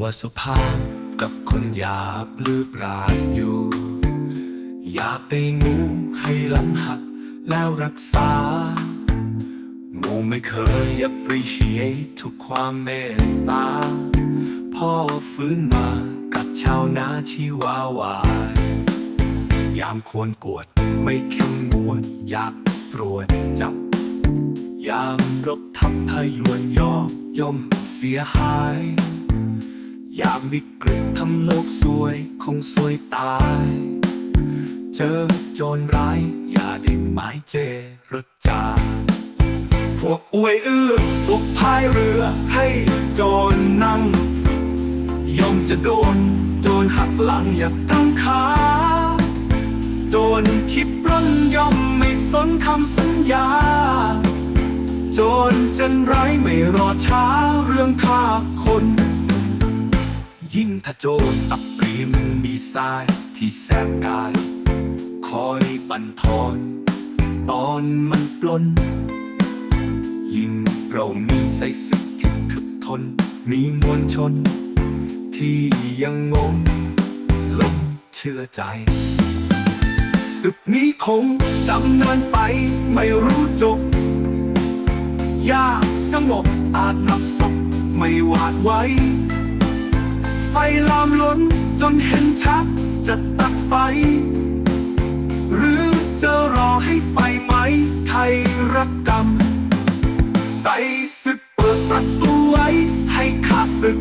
ว่าสุภาพกับคนหยาบหรือปราดอยู่ อยากได้งูให้หลังหักแล้วรักษางูไม่เคย appreciate ทุกความเมตตา พ่อฟื้นมากับชาวนาชีวาวายยามควรกวดไม่เข้มงวดอยากตรวจจับ ยามรบทับพยวนย่อย่อมเสียหาย ยามวิกฤตทำโลกสวยคงสวยตาย เจอโจรร้ายอย่าได้หมายเจรจา พวกอวยเอื้อพวกพายเรือให้โจรนั่ง ย่อมจะโดน โจรหักหลังอย่าตั้งขา โจรคิดปล้นย่อมไม่สนคำสัญญาโจรจันไรไม่รอช้าเรื่องฆ่าคน ยิ่งถ้าโจรอับปรีมมีสายที่แสบกาย คอยบันทอนตอนมันปล้น ยิ่งเรามีใส่ศึกที่ถึกทน มีมวลชน ที่ยังงงหลงเชื่อใจศึกนี้คงดำเนินไปไม่รู้จบ ยากสงบอาจนับศพไม่หวาดไว้ ไฟลามล้นจนเห็นชัดจะตัดไฟ หรือจะรอให้ไฟไหมไทยรักกรรมใส่ศึกเปิดประตูไว้ให้ข้าศึก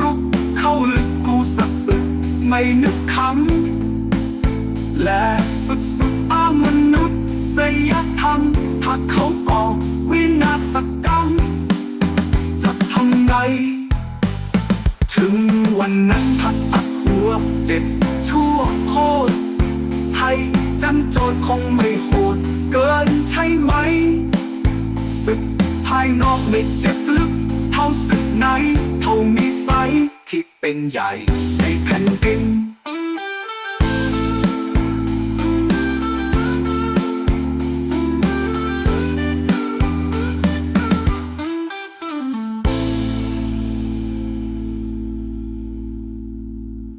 รุกเข้าลึกกูสักตึกไม่นึกคำและสุดสุดอามนุษย์สยธรรมถ้าเขาก่อวินาศกรรมจะทำไง เจ็บชั่วโคตรให้จันโจรคงไม่โหดเกินใช่ไหมศึกภายนอกไม่เจ็บลึก เท่าศึกไหน เท่ามิไซที่เป็นใหญ่ในแผ่นดิน